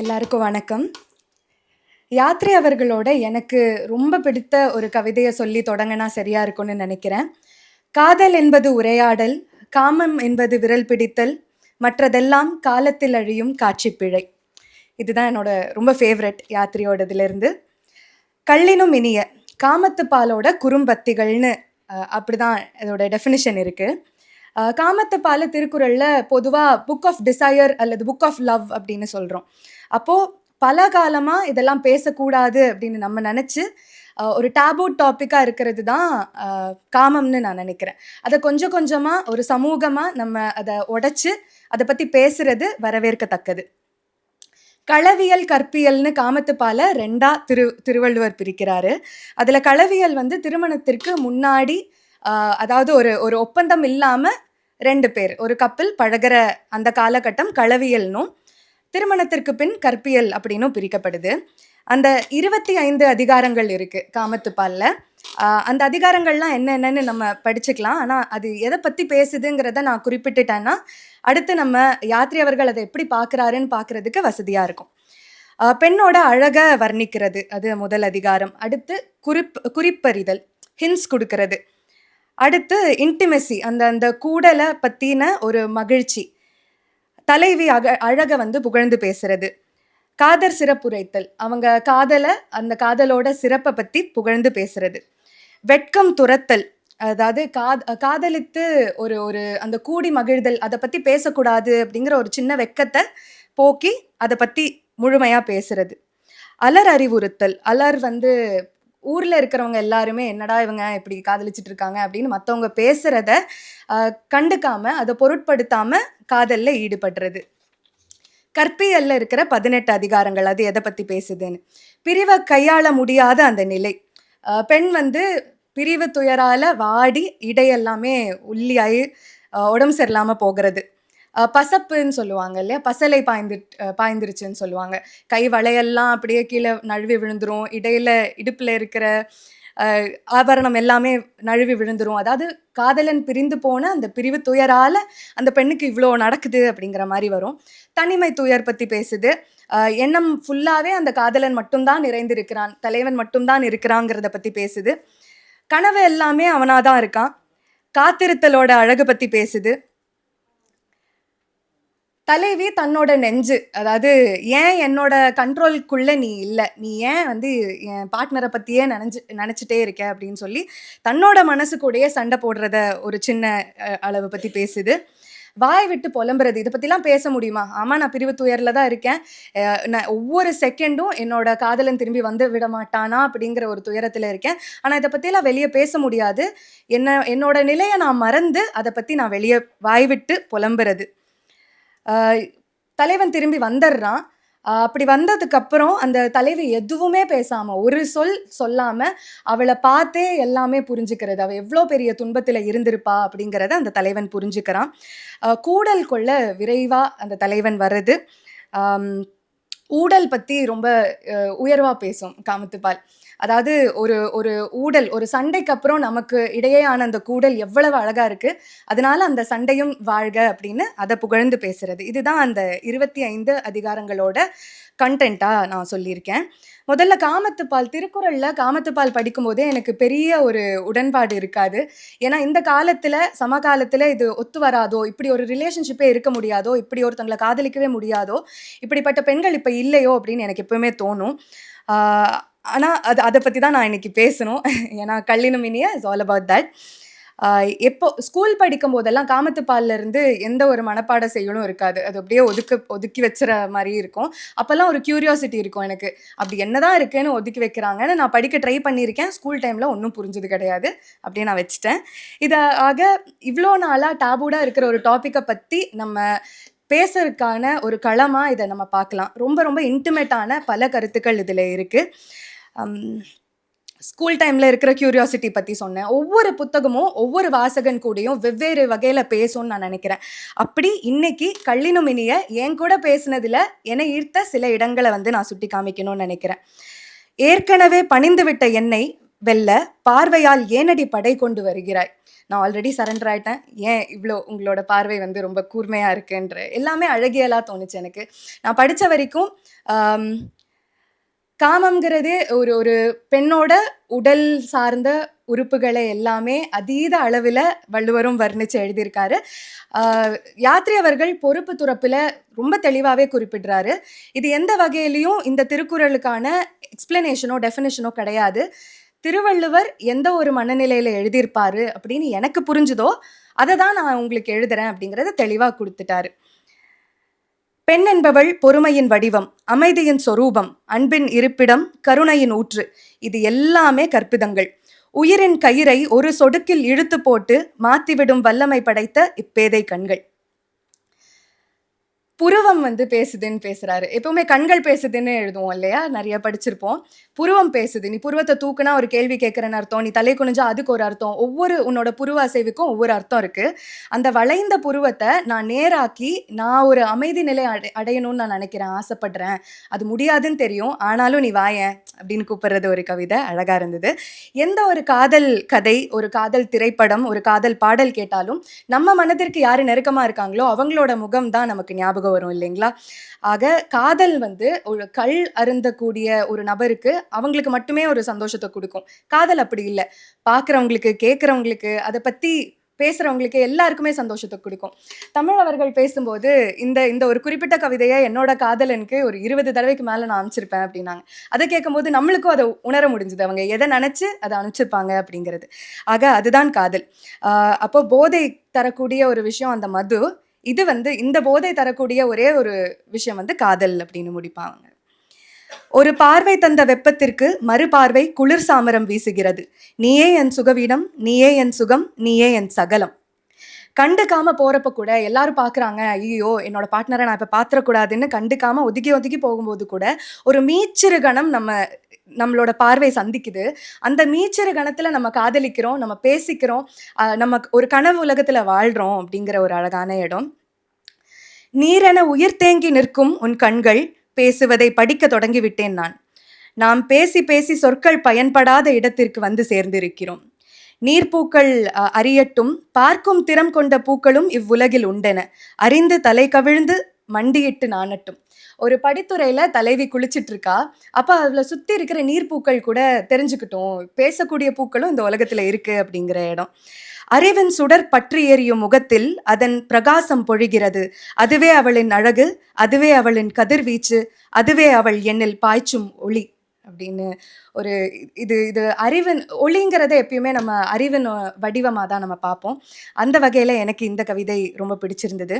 எல்லாருக்கும் வணக்கம். யாத்ரி அவர்களோட எனக்கு ரொம்ப பிடித்த ஒரு கவிதையை சொல்லி தொடங்கினா சரியா இருக்கும்னு நினைக்கிறேன். காதல் என்பது உரையாடல் காமம் என்பது விரல் பிடித்தல் மற்றதெல்லாம் காலத்தில் அழியும் காட்சி பிழை இதுதான் என்னோட ரொம்ப ஃபேவரட் யாத்ரியோடதுலேருந்து. கள்ளினும் இனிய காமத்து பாலோட குறும்பத்திகள்னு அப்படிதான் இதோட டெஃபினிஷன் இருக்குது காமத்து பால திருக்குறளில் பொதுவாக புக் ஆஃப் டிசையர் அல்லது புக் ஆஃப் லவ் அப்படின்னு சொல்கிறோம் அப்போது பல காலமாக இதெல்லாம் பேசக்கூடாது அப்படின்னு நம்ம நினச்சி ஒரு டேபோ டாப்பிக்காக இருக்கிறது தான் காமம்னு நான் நினைக்கிறேன். அதை கொஞ்சம் கொஞ்சமாக ஒரு சமூகமாக நம்ம அதை உடைச்சி அதை பற்றி பேசுறது வரவேற்கத்தக்கது. களவியல் கற்பியல்னு காமத்துப்பால ரெண்டா திரு திருவள்ளுவர் பிரிக்கிறாரு. அதில் களவியல் வந்து திருமணத்திற்கு முன்னாடி அதாவது ஒரு ஒரு ஒப்பந்தம் இல்லாமல் ரெண்டு பேர் ஒரு கப்பல் பழகுற அந்த காலகட்டம் களவியல்னும் திருமணத்திற்கு பின் கற்பியல் அப்படின்னும் பிரிக்கப்படுது. அந்த இருபத்தி ஐந்து அதிகாரங்கள் இருக்குது காமத்துப்பாலில். அந்த அதிகாரங்கள்லாம் என்னென்னன்னு நம்ம படிச்சுக்கலாம். ஆனால் அது எதை பற்றி பேசுதுங்கிறத நான் குறிப்பிட்டுட்டேன்னா அடுத்து நம்ம யாத்திரை அவர்கள் அதை எப்படி பார்க்குறாருன்னு பார்க்குறதுக்கு வசதியாக இருக்கும். பெண்ணோட அழகை வர்ணிக்கிறது அது முதல் அதிகாரம். அடுத்து குறிப் குறிப்பறிதல் ஹின்ஸ் கொடுக்கறது. அடுத்து இன்டிமெசி அந்த அந்த கூடலை பற்றின ஒரு மகிழ்ச்சி. தலைவி அக அழகை வந்து புகழ்ந்து பேசுறது. காதர் சிறப்புரைத்தல். அவங்க காதலை அந்த காதலோட சிறப்பை பற்றி புகழ்ந்து பேசுறது. வெட்கம் துரத்தல். அதாவது காத் காதலித்து ஒரு ஒரு அந்த கூடி மகிழ்தல் அதை பற்றி பேசக்கூடாது அப்படிங்கிற ஒரு சின்ன வெட்கத்தை போக்கி அதை பற்றி முழுமையாக பேசுறது. அலர் அறிவுறுத்தல். அலர் வந்து ஊரில் இருக்கிறவங்க எல்லாருமே என்னடா இவங்க இப்படி காதலிச்சிட்டு இருக்காங்க அப்படின்னு மற்றவங்க பேசுகிறத கண்டுக்காம அதை பொருட்படுத்தாமல் காதலில் ஈடுபடுறது. கற்பியல்ல இருக்கிற பதினெட்டு அதிகாரங்கள் அது எதை பற்றி பேசுதுன்னு? பிரிவை கையாள முடியாத அந்த நிலை. பெண் வந்து பிரிவு துயரால் வாடி இடையெல்லாமே உள்ளியாகி உடம்பு சரியில்லாமல் போகிறது. பசப்புன்னு சொல்லுவாங்க இல்லையா? பசலை பாய்ந்து பாய்ந்துருச்சுன்னு சொல்லுவாங்க. கை வளையெல்லாம் அப்படியே கீழே நழுவி விழுந்துரும். இடையில இடுப்பில் இருக்கிற ஆபரணம் எல்லாமே நழுவி விழுந்துரும். அதாவது காதலன் பிரிந்து போன அந்த பிரிவு துயரால அந்த பெண்ணுக்கு இவ்வளோ நடக்குது அப்படிங்கிற மாதிரி வரும். தனிமை துயர் பற்றி பேசுது. எண்ணம் ஃபுல்லாகவே அந்த காதலன் மட்டும்தான் நிறைந்திருக்கிறான். தலைவன் மட்டும்தான் இருக்கிறாங்கிறத பற்றி பேசுது. கனவு எல்லாமே அவனாக தான் இருக்கான். காத்திருத்தலோட அழகு பற்றி பேசுது. தலைவி தன்னோட நெஞ்சு. அதாவது ஏன் என்னோட கண்ட்ரோல்குள்ளே நீ இல்லை? நீ ஏன் வந்து என் பார்ட்னரை பற்றியே நினச்சி நினச்சிட்டே இருக்க? அப்படின்னு சொல்லி தன்னோட மனசு சண்டை போடுறத ஒரு சின்ன அளவை பற்றி பேசுது. வாய் விட்டு புலம்புறது இதை பற்றிலாம் பேச முடியுமா? ஆமாம் நான் பிரிவு துயரில் தான் இருக்கேன். நான் ஒவ்வொரு செகண்டும் என்னோட காதலன் திரும்பி வந்து விட மாட்டானா அப்படிங்கிற ஒரு துயரத்தில் இருக்கேன். ஆனால் இதை பற்றிலாம் வெளியே பேச முடியாது. என்ன என்னோட நிலையை நான் மறந்து அதை பற்றி நான் வெளியே வாய் விட்டு புலம்புறது. தலைவன் திரும்பி வந்துடுறான். அப்படி வந்ததுக்கப்புறம் அந்த தலைவி எதுவுமே பேசாமல் ஒரு சொல் சொல்லாமல் அவளை பார்த்தே எல்லாமே புரிஞ்சுக்கிறது. அவள் எவ்வளோ பெரிய துன்பத்தில் இருந்திருப்பா அப்படிங்கிறத அந்த தலைவன் புரிஞ்சுக்கிறான். கூடல் கொள்ள விரைவாக அந்த தலைவன் வருது ஊடல் பற்றி ரொம்ப உயர்வாக பேசும் காமத்துப்பால். அதாவது ஒரு ஒரு ஊடல் ஒரு சண்டைக்கு அப்புறம் நமக்கு இடையேயான அந்த கூடல் எவ்வளவு அழகா இருக்கு. அதனால அந்த சண்டையும் வாழ்க அப்படின்னு அதை புகழ்ந்து பேசுறது. இதுதான் அந்த இருபத்தி ஐந்து அதிகாரங்களோட கண்டென்ட்டாக நான் சொல்லியிருக்கேன். முதல்ல காமத்துப்பால் திருக்குறளில் காமத்துப்பால் படிக்கும்போதே எனக்கு பெரிய ஒரு உடன்பாடு இருக்காது. ஏன்னா இந்த காலத்தில் சமகாலத்தில் இது ஒத்து வராதோ இப்படி ஒரு ரிலேஷன்ஷிப்பே இருக்க முடியாதோ இப்படி ஒருத்தங்களை காதலிக்கவே முடியாதோ இப்படிப்பட்ட பெண்கள் இப்போ இல்லையோ அப்படின்னு எனக்கு எப்பவுமே தோணும். ஆனால் அது அதை பற்றி தான் நான் இன்னைக்கு பேசணும். ஏன்னா கல்லினும் இனிய இஸ் ஆல் அபவுட் தட் எப்போ ஸ்கூல் படிக்கும் போதெல்லாம் காமத்துப்பால்லேருந்து எந்த ஒரு மனப்பாட செய்யணும் இருக்காது. அது அப்படியே ஒதுக்க ஒதுக்கி வச்சுற மாதிரி இருக்கும். அப்போல்லாம் ஒரு க்யூரியாசிட்டி இருக்கும் எனக்கு. அப்படி என்னதான் இருக்குன்னு ஒதுக்கி வைக்கிறாங்கன்னு நான் படிக்க ட்ரை பண்ணியிருக்கேன். ஸ்கூல் டைமில் ஒன்றும் புரிஞ்சது கிடையாது. அப்படியே நான் வச்சுட்டேன். இதை ஆக இவ்வளோ நாளாக டேபூடாக இருக்கிற ஒரு டாப்பிக்கை பற்றி நம்ம பேசுறதுக்கான ஒரு களமாக இதை நம்ம பார்க்கலாம். ரொம்ப ரொம்ப இன்டிமேட்டான பல கருத்துக்கள் இதில் இருக்குது ஸ்கூல் டைமில் இருக்கிற கியூரியாசிட்டி பற்றி சொன்னேன். ஒவ்வொரு புத்தகமும் ஒவ்வொரு வாசகன் கூடயும் வெவ்வேறு வகையில் பேசும்னு நான் நினைக்கிறேன். அப்படி இன்னைக்கு கள்ளினும் என் கூட பேசினதில் என்னை ஈர்த்த சில இடங்களை வந்து நான் சுட்டி காமிக்கணும்னு நினைக்கிறேன். ஏற்கனவே பணிந்துவிட்ட என்னை வெல்ல பார்வையால் ஏனடி படை கொண்டு வருகிறாய்? நான் ஆல்ரெடி சரண்டர் ஆயிட்டேன். ஏன் இவ்வளோ உங்களோட பார்வை வந்து ரொம்ப கூர்மையாக இருக்குன்ற எல்லாமே அழகியலாக தோணுச்சு எனக்கு. நான் படித்த வரைக்கும் காமம்ங்கிறது ஒரு ஒரு பெண்ணோட உடல் சார்ந்த உறுப்புகளை எல்லாமே அதீத அளவில் வள்ளுவரும் வர்ணித்து எழுதியிருக்காரு. யாத்ரி அவர்கள் பொறுப்பு துறப்பில் ரொம்ப தெளிவாகவே குறிப்பிடுறாரு. இது எந்த வகையிலையும் இந்த திருக்குறளுக்கான எக்ஸ்பிளனேஷனோ டெஃபினேஷனோ கிடையாது. திருவள்ளுவர் எந்த ஒரு மனநிலையில் எழுதியிருப்பாரு அப்படின்னு எனக்கு புரிஞ்சுதோ அதை தான் நான் உங்களுக்கு எழுதுறேன் அப்படிங்கிறத தெளிவாக கொடுத்துட்டாரு. பெண் என்பவள் பொறுமையின் வடிவம் அமைதியின் சொரூபம் அன்பின் இருப்பிடம் கருணையின் ஊற்று. இது எல்லாமே கற்பிதங்கள். உயிரின் கயிறை ஒரு சொடுக்கில் இழுத்து போட்டு மாத்திவிடும் வல்லமை படைத்த இப்பேதை கண்கள். புருவம் வந்து பேசுதுன்னு பேசுறாரு. எப்பவுமே கண்கள் பேசுதுன்னு எழுதுவோம் இல்லையா? நிறைய படிச்சிருப்போம். புருவம் பேசுது. நீ புருவத்தை தூக்குனா ஒரு கேள்வி கேட்கறன்னு அர்த்தம். நீ தலை குனிஞ்சா அதுக்கு ஒரு அர்த்தம். ஒவ்வொரு உன்னோட புருவ அசைவுக்கும் ஒவ்வொரு அர்த்தம் இருக்கு. அந்த வளைந்த புருவத்தை நான் நேராக்கி நான் ஒரு அமைதி நிலை அடை அடையணும்னு நான் நினைக்கிறேன் ஆசைப்படுறேன். அது முடியாதுன்னு தெரியும். ஆனாலும் நீ வாயேன் அப்படின்னு கூப்பிடுறது ஒரு கவிதை அழகா இருந்தது. எந்த ஒரு காதல் கதை ஒரு காதல் திரைப்படம் ஒரு காதல் பாடல் கேட்டாலும் நம்ம மனதிற்கு யாரு நெருக்கமா இருக்காங்களோ அவங்களோட முகம் தான் நமக்கு ஞாபகம் வரும் இல்லைங்களா? ஆக காதல் வந்து ஒரு கல் அருந்தக்கூடிய ஒரு நபருக்கு அவங்களுக்கு மட்டுமே ஒரு சந்தோஷத்தை கொடுக்கும். காதல் அப்படி இல்லை. பார்க்குறவங்களுக்கு கேட்குறவங்களுக்கு அதை பற்றி பேசுகிறவங்களுக்கு எல்லாருக்குமே சந்தோஷத்தை கொடுக்கும். தமிழ் அவர்கள் பேசும்போது இந்த இந்த ஒரு குறிப்பிட்ட கவிதையை என்னோட காதலனுக்கு ஒரு இருபது தடவைக்கு மேலே நான் அனுப்பிச்சிருப்பேன் அப்படின்னாங்க. அதை கேட்கும்போது நம்மளுக்கும் அதை உணர முடிஞ்சுது. அவங்க எதை நினச்சி அதை அனுப்பிச்சிருப்பாங்க அப்படிங்கிறது. ஆக அதுதான் காதல். ஆஹ் அப்போ போதை தரக்கூடிய ஒரு விஷயம் அந்த மது. இது வந்து இந்த போதை தரக்கூடிய ஒரே ஒரு விஷயம் வந்து காதல் அப்படின்னு முடிப்பாங்க. ஒரு பார்வை தந்த வெப்பத்திற்கு மறுபார்வை குளிர் சாமரம் வீசுகிறது. நீயே என் சுகவீடம் நீயே என் சுகம் நீயே என் சகலம். கண்டுக்காம போறப்ப கூட எல்லாரும் பாக்குறாங்க ஐயோ என்னோட பார்ட்னரை நான் இப்ப பாத்திரக்கூடாதுன்னு கண்டுக்காம ஒதுக்கி ஒதுக்கி போகும்போது கூட ஒரு மீச்சிறு கணம் நம்ம நம்மளோட பார்வை சந்திக்குது. அந்த மீச்சிறு கணத்தில் நம்ம காதலிக்கிறோம் நம்ம பேசிக்கிறோம் நம்ம ஒரு கனவு உலகத்தில் வாழ்கிறோம் அப்படிங்கிற ஒரு அழகான இடம். நீரென உயிர் தேங்கி நிற்கும் உன் கண்கள் பேசுவதை படிக்க தொடங்கிவிட்டேன் நான். நாம் பேசி பேசி சொற்கள் பயன்படாத இடத்திற்கு வந்து சேர்ந்திருக்கிறோம். நீர்ப்பூக்கள் அறியட்டும் பார்க்கும் திறம் கொண்ட பூக்களும் இவ்வுலகில் உண்டென. அறிந்து தலை கவிழ்ந்து மண்டியிட்டு நாணட்டும். ஒரு படித்துறையில் தலைவி குளிச்சிட்டு இருக்கா அப்போ அதில் சுற்றி இருக்கிற நீர்ப்பூக்கள் கூட தெரிஞ்சுக்கிட்டோம். பேசக்கூடிய பூக்களும் இந்த உலகத்தில் இருக்குது அப்படிங்கிற இடம். அறிவின் சுடர் பற்றி எறியும் முகத்தில் அதன் பிரகாசம் பொழிகிறது. அதுவே அவளின் அழகு அதுவே அவளின் கதிர்வீச்சு அதுவே அவள் எண்ணில் பாய்ச்சும் ஒளி. அப்படின்னு ஒரு இது இது அறிவின் ஒளிங்கிறத எப்பயுமே நம்ம அறிவின் வடிவமாக தான் நம்ம பார்ப்போம். அந்த வகையில் எனக்கு இந்த கவிதை ரொம்ப பிடிச்சிருந்தது.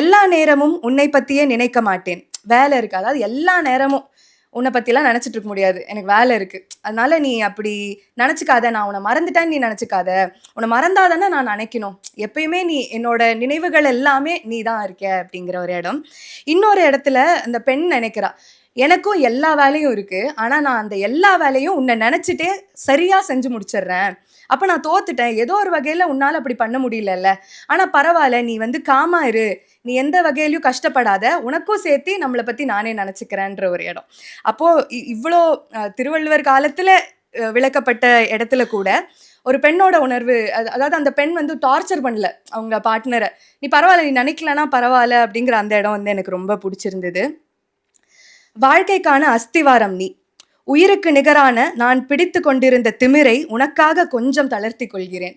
எல்லா நேரமும் உன்னை பற்றியே நினைக்க மாட்டேன். வேலை இருக்கு அதாவது எல்லா நேரமும் உன்னை பற்றிலாம் நினச்சிட்டு இருக்க முடியாது. எனக்கு வேலை இருக்குது அதனால நீ அப்படி நினச்சிக்காத. நான் உன்னை மறந்துட்டேன்னு நீ நினச்சிக்காத. உன்னை மறந்தாதானே நான் நினைக்கணும். எப்பயுமே நீ என்னோட நினைவுகள் எல்லாமே நீ தான் இருக்க அப்படிங்கிற ஒரு இடம். இன்னொரு இடத்துல அந்த பெண் நினைக்கிறா எனக்கும் எல்லா வேலையும் இருக்குது ஆனால் நான் அந்த எல்லா வேலையும் உன்னை நினச்சிட்டே சரியாக செஞ்சு முடிச்சிடுறேன். அப்போ நான் தோத்துட்டேன். ஏதோ ஒரு வகையில் உன்னால் அப்படி பண்ண முடியலல்ல. ஆனால் பரவாயில்ல நீ வந்து காமா இரு. நீ எந்த வகையிலையும் கஷ்டப்படாத. உனக்கும் சேர்த்து நம்மளை பற்றி நானே நினச்சிக்கிறேன்ற ஒரு இடம். அப்போது இ- இவ்வளோ திருவள்ளுவர் காலத்தில் விளக்கப்பட்ட இடத்துல கூட ஒரு பெண்ணோட உணர்வு அதாவது அந்த பெண் வந்து டார்ச்சர் பண்ணல அவங்க பார்ட்னரை நீ பரவாயில்ல நீ நினைக்கலனா பரவாயில்ல அப்படிங்கிற அந்த இடம் வந்து எனக்கு ரொம்ப பிடிச்சிருந்தது. வாழ்க்கைக்கான அஸ்திவாரம் நீ. உயிருக்கு நிகரான நான் பிடித்து கொண்டிருந்த திமிரை உனக்காக கொஞ்சம் தளர்த்தி கொள்கிறேன்.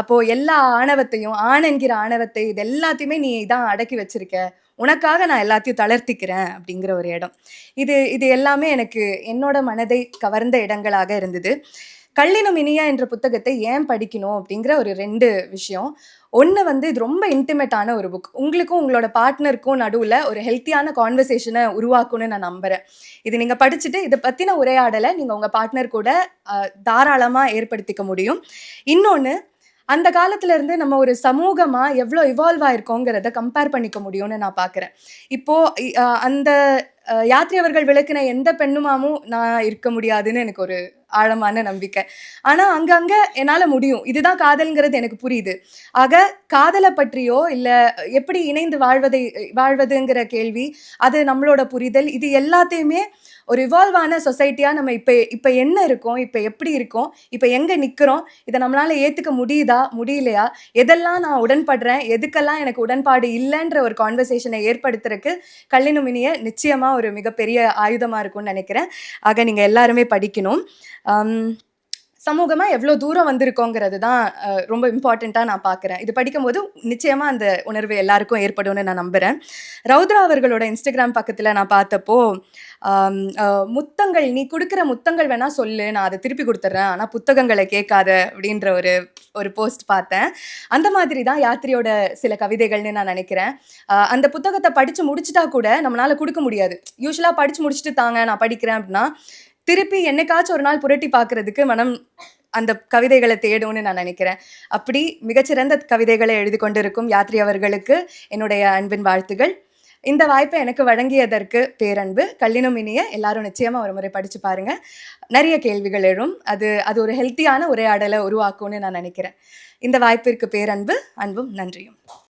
அப்போ எல்லா ஆணவத்தையும் ஆண் என்கிற ஆணவத்தை இது எல்லாத்தையுமே நீ தான் அடக்கி வச்சிருக்க. உனக்காக நான் எல்லாத்தையும் தளர்த்திக்கிறேன் அப்படிங்கிற ஒரு இடம். இது இது எல்லாமே எனக்கு என்னோட மனதை கவர்ந்த இடங்களாக இருந்தது. கள்ளினும் இனியா என்ற புத்தகத்தை ஏன் படிக்கணும் அப்படிங்கிற ஒரு ரெண்டு விஷயம். ஒன்று வந்து இது ரொம்ப இன்டிமேட்டான ஒரு புக் உங்களுக்கும் உங்களோட பார்ட்னருக்கும் நடுவில் ஒரு ஹெல்த்தியான கான்வர்சேஷனை உருவாக்கும்னு நான் நம்புகிறேன் இது நீங்கள் படிச்சுட்டு இதை பற்றின உரையாடலை நீங்கள் உங்கள் பார்ட்னர் கூட தாராளமாக ஏற்படுத்திக்க முடியும். இன்னொன்று அந்த காலத்துலேருந்து நம்ம ஒரு சமூகமாக எவ்வளோ இவால்வ் ஆயிருக்கோங்கிறத கம்பேர் பண்ணிக்க முடியும்னு நான் பார்க்குறேன் இப்போது அந்த அஹ், விளக்குன அவர்கள் விளக்கின எந்த பெண்ணுமாமும் நான் இருக்க முடியாதுன்னு எனக்கு ஒரு ஆழமான நம்பிக்கை. ஆனா அங்கங்க என்னால முடியும். இதுதான் காதல்ங்கிறது எனக்கு புரியுது. ஆக காதலை பற்றியோ இல்ல எப்படி இணைந்து வாழ்வதை வாழ்வதுங்கிற கேள்வி அது நம்மளோட புரிதல். இது எல்லாத்தையுமே ஒரு இவால்வ் ஆன சொசைட்டியாக நம்ம இப்போ இப்போ என்ன இருக்கோம் இப்போ எப்படி இருக்கோம் இப்போ எங்கே நிற்கிறோம் இதை நம்மளால ஏற்றுக்க முடியுதா முடியலையா எதெல்லாம் நான் உடன்படுறேன் எதுக்கெல்லாம் எனக்கு உடன்பாடு இல்லைன்ற ஒரு கான்வர்சேஷனை ஏற்படுத்துறதுக்கு கல்லினுமினிய நிச்சயமாக ஒரு மிகப்பெரிய ஆயுதமாக இருக்கும்னு நினைக்கிறேன். ஆக நீங்கள் எல்லாருமே படிக்கணும். சமூகமாக எவ்வளோ தூரம் வந்திருக்கோங்கிறது தான் ரொம்ப இம்பார்ட்டண்ட்டாக நான் பார்க்குறேன் இது படிக்கும்போது நிச்சயமாக அந்த உணர்வு எல்லாருக்கும் ஏற்படும்னு நான் நம்புகிறேன் ரவுத்ரா அவர்களோட இன்ஸ்டாகிராம் பக்கத்தில் நான் பார்த்தப்போ முத்தங்கள் நீ கொடுக்குற முத்தங்கள் வேணால் சொல்லு நான் அதை திருப்பி கொடுத்துட்றேன் ஆனால் புத்தகங்களை கேட்காத அப்படின்ற ஒரு ஒரு போஸ்ட் பார்த்தேன். அந்த மாதிரி தான் யாத்திரையோட சில கவிதைகள்னு நான் நினைக்கிறேன். அந்த புத்தகத்தை படித்து முடிச்சிட்டா கூட நம்மளால் கொடுக்க முடியாது. யூஸ்வலாக படித்து முடிச்சுட்டு தாங்க நான் படிக்கிறேன் அப்படின்னா திருப்பி என்னைக்காச்சும் ஒரு நாள் புரட்டி பார்க்கறதுக்கு மனம் அந்த கவிதைகளை தேடும்னு நான் நினைக்கிறேன். அப்படி மிகச்சிறந்த கவிதைகளை எழுதி கொண்டிருக்கும் யாத்ரி அவர்களுக்கு என்னுடைய அன்பின் வாழ்த்துகள். இந்த வாய்ப்பை எனக்கு வழங்கியதற்கு பேரன்பு கல்லினும் இனிய எல்லாரும் நிச்சயமாக ஒரு முறை படித்து பாருங்க. நிறைய கேள்விகள் எழும். அது அது ஒரு ஹெல்த்தியான உரையாடலை உருவாக்கும்னு நான் நினைக்கிறேன். இந்த வாய்ப்பிற்கு பேரன்பு அன்பும் நன்றியும்.